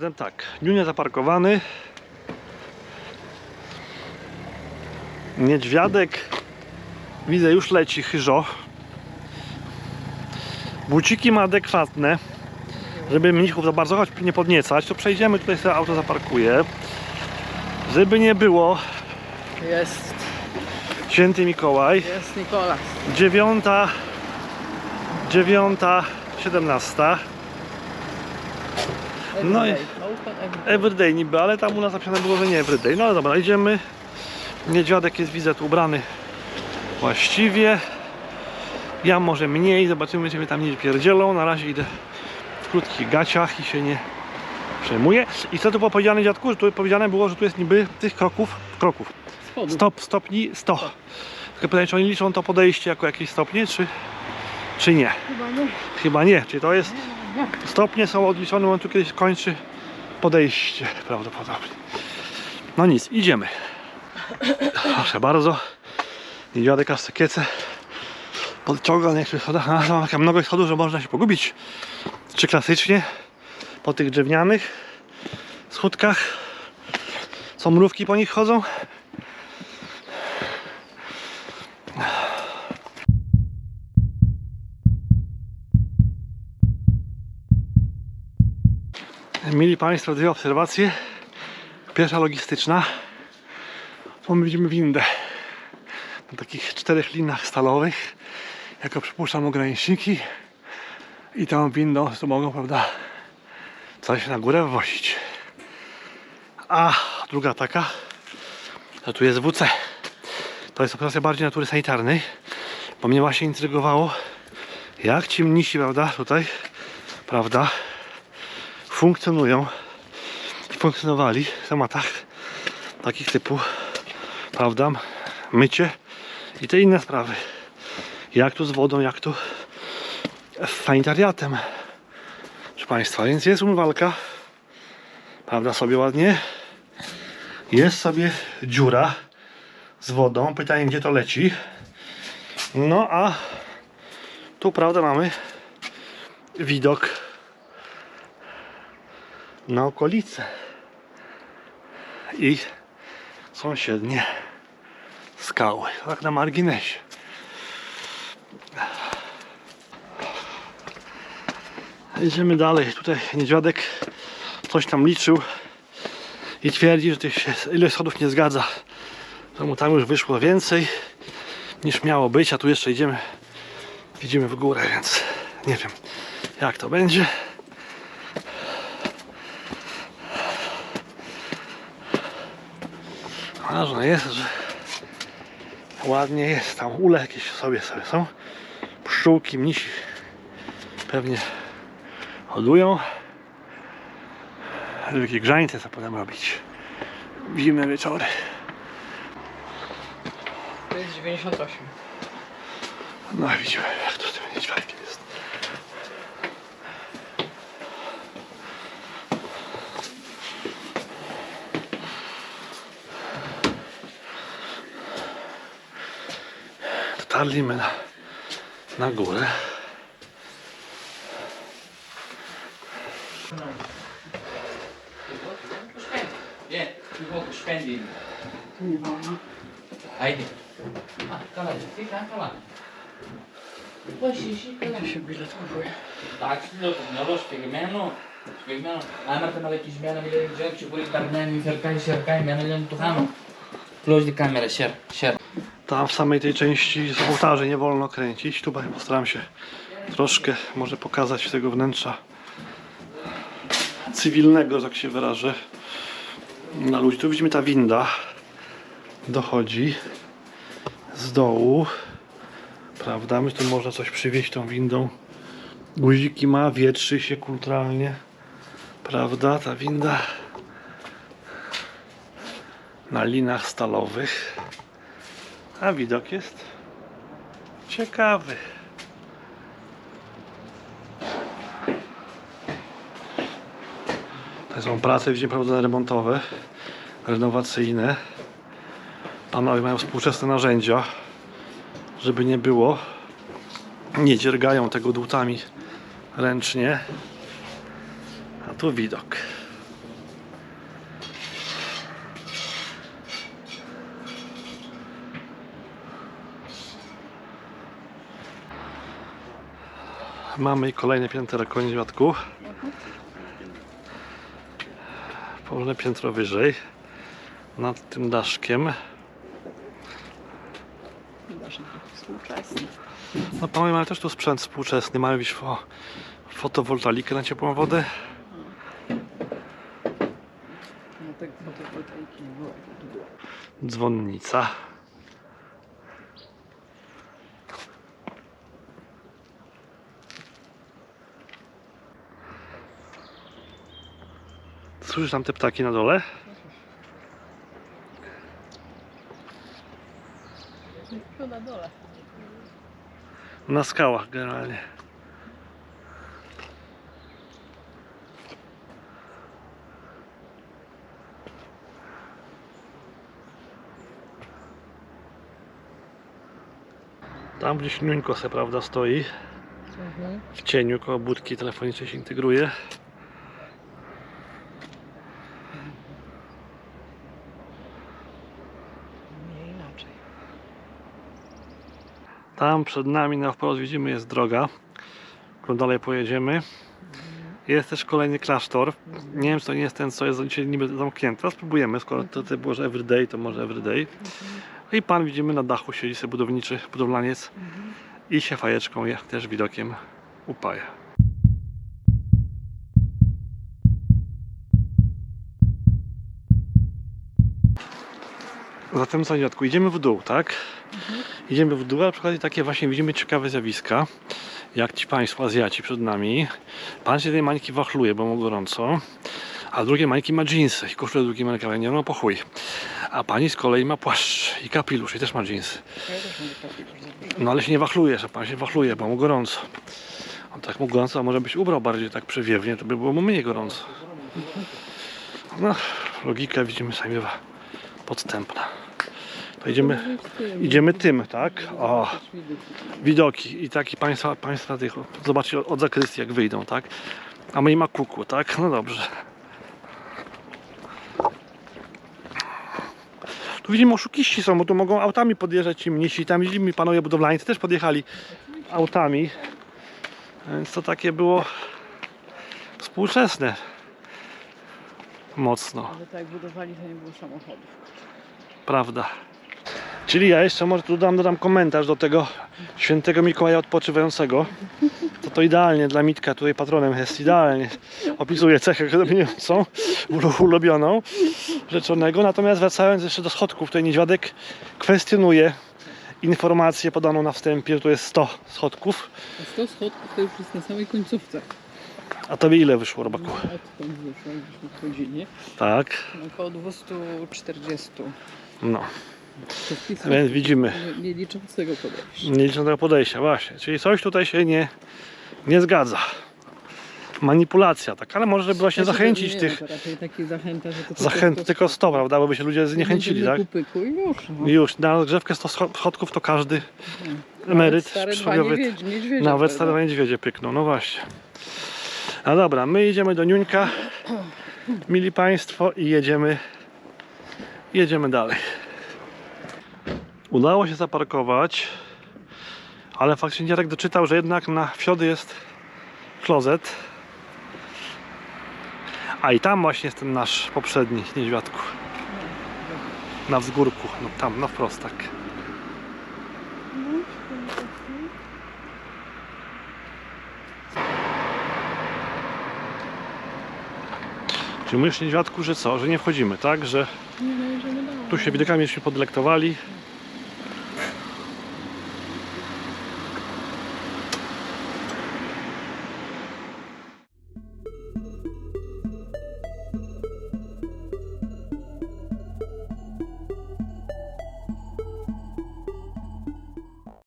Potem tak, Niunia zaparkowany. Niedźwiadek. Widzę, już leci chyżo. Buciki ma adekwatne. Żeby mnichów za bardzo choć nie podniecać, to przejdziemy, tutaj sobie auto zaparkuję. Żeby nie było, Jest, święty Mikołaj. jest Nikolas. Dziewiąta, dziewiąta, siedemnasta. No i- Everyday. Niby, ale tam u nas napisane było, że nie everyday. No ale dobra, idziemy. Niedźwiadek jest, widzę, tu ubrany właściwie. Ja może mniej, zobaczymy, czy mnie tam nie pierdzielą. Na razie idę w krótkich gaciach i się nie przejmuję. I co tu było powiedziane, dziadku? Że tu powiedziane było, że tu jest niby tych kroków, kroków, stop, stopni 100. Tylko pytanie, czy oni liczą to podejście jako jakieś stopnie, czy, czy nie? Chyba nie. Chyba nie, czyli to jest stopnie są odliczone w momentu, kiedy się kończy podejście prawdopodobnie. No nic, idziemy. Proszę bardzo. Niedźwiadek aż sekiece podciąga na niektórych schodach. A, są taka mnogość schodów, że można się pogubić. Czy klasycznie po tych drewnianych schódkach są mrówki po nich chodzą. Mieli Państwo dwie obserwacje. Pierwsza logistyczna. Tu my widzimy windę na takich czterech linach stalowych. Jako przypuszczam ograniczniki. I tą windą to mogą, prawda, coś na górę wwozić. A druga taka, że tu jest WC. To jest operacja bardziej natury sanitarnej, bo mnie właśnie intrygowało, jak ci mnisi, prawda, tutaj, prawda, funkcjonują i funkcjonowali w tematach takich typu, prawda, mycie i te inne sprawy. Jak tu z wodą, jak tu z sanitariatem. Proszę Państwa, więc jest umywalka, prawda, sobie ładnie. Jest sobie dziura z wodą. Pytanie, gdzie to leci. No a tu, prawda, mamy widok na okolice i sąsiednie skały. Tak na marginesie. Idziemy dalej. Tutaj niedźwiadek coś tam liczył i twierdzi, że tych ile schodów nie zgadza. Że mu tam już wyszło więcej niż miało być, a tu jeszcze idziemy widzimy w górę, więc nie wiem jak to będzie. Ważne jest, że ładnie jest. Tam ule jakieś sobie sobie są. Pszczółki, mnisi pewnie hodują. Wielkie grzańce co potem robić. w Zimne wieczory. To jest 98. No widzimy jak to z tym niedźwiadkiem jest. ustalimy na, na górę. Nie, tu szpędzi. Nie wolno. Hajde. A, kalanie, ty tam kalanie. Gdzie się bilet kupuje? Tak, no to szpiegmenu. Szpiegmenu. A na tym jakiś zmiana, ile widziałem, czy kuli karmiami, ferkaj, serkaj, miana, ile tu hano. Plodzi kamera, szer, szer. Tam w samej tej części z ołtarzy nie wolno kręcić. Tu postaram się troszkę może pokazać tego wnętrza cywilnego, że tak się wyrażę, na ludzi. Tu widzimy ta winda dochodzi z dołu, prawda? Myślę, że można coś przywieźć tą windą. Guziki ma, wietrzy się kulturalnie, prawda? Ta winda na linach stalowych. A widok jest ciekawy. To są prace gdzie prowadzone remontowe, renowacyjne. Panowie mają współczesne narzędzia, żeby nie było. Nie dziergają tego dłutami ręcznie. A tu widok. Mamy kolejne piętro niedźwiadku. Położone piętro wyżej. Nad tym daszkiem. Współczesny. No panowie mamy też tu sprzęt współczesny. Mamy już fo fotowoltaikę na ciepłą wodę. No tak. Dzwonnica. Słyszysz tam te ptaki na dole? Tu na dole. Na skałach generalnie. Tam gdzieś Niuńko se, prawda, stoi. Mhm. W cieniu koło budki telefonicznej się integruje. Nie inaczej. Tam przed nami na wprost widzimy jest droga, którą dalej pojedziemy. Jest też kolejny klasztor. Nie wiem, czy to nie jest ten, co jest dzisiaj niby zamknięty. Spróbujemy, skoro to tutaj było, że everyday, to może everyday. I pan widzimy na dachu siedzi sobie budowniczy, budowlaniec i się fajeczką, jak też widokiem upaja. Zatem co, dziadku, idziemy w dół, tak? Idziemy w dół, a przy takie właśnie widzimy ciekawe zjawiska. Jak ci Państwo Azjaci przed nami. Pan się tej mańki wachluje, bo mu gorąco. A drugie mańki ma dżinsy i koszulę drugi mańka, nie no po chuj. A pani z kolei ma płaszcz i kapilusz i też ma dżinsy. Za. No ale się nie wachluje, że pan się wachluje, bo mu gorąco. On tak mu gorąco, a może byś ubrał bardziej tak przewiewnie, to by było mu mniej gorąco. No, logika widzimy sami podstępna. To idziemy, idziemy tym, tak? O, widoki i taki państwa, państwa tych, zobaczcie od zakrystii jak wyjdą, tak? A my ma kuku, tak? No dobrze. Tu widzimy oszukiści są, bo tu mogą autami podjeżdżać ci mnisi. Tam widzimy panowie budowlańcy też podjechali autami. Więc to takie było współczesne. Mocno, Ale tak budowali, to nie było samochodów. Prawda. Czyli ja jeszcze może tu dam, dodam komentarz do tego świętego Mikołaja odpoczywającego. To to idealnie dla Mitka, tutaj patronem jest idealnie. Opisuje cechę dominującą, ulu- ulubioną rzeczonego. Natomiast wracając jeszcze do schodków, tutaj niedźwiadek kwestionuje informację podaną na wstępie, że tu jest 100 schodków. A 100 schodków to już jest na samej końcówce. A tobie ile wyszło, No, robaku? odtąd wyszło, jakbyśmy wchodzili. Tak, Około 240. no. Więc widzimy. Nie, licząc tego podejścia. Nie licząc tego podejścia, właśnie. Czyli coś tutaj się nie, nie zgadza. Manipulacja, tak, ale może żeby właśnie zachęcić nie, tych. No, zachęta, po Zachęt tylko 100, prawda? Bo by się ludzie zniechęcili, tak? Pyku, pyku i już. No. Już na rozgrzewkę 100 scho- schodków to każdy emeryt Nawet przysłowiowy niedźwiedzie, niedźwiedzie Nawet stare niedźwiedzie pykną, no właśnie. No dobra, my idziemy do Niuńka, mili Państwo, i jedziemy, jedziemy dalej. Udało się zaparkować, ale faktycznie Jarek doczytał, że jednak na wsiody jest klozet. A i tam właśnie jest ten nasz poprzedni niedźwiadku. Na wzgórku, no tam, na wprost tak. Czyli mówisz niedźwiadku, że co, że nie wchodzimy, tak? Że no, dalej. Tu się widokami żeśmy podelektowali,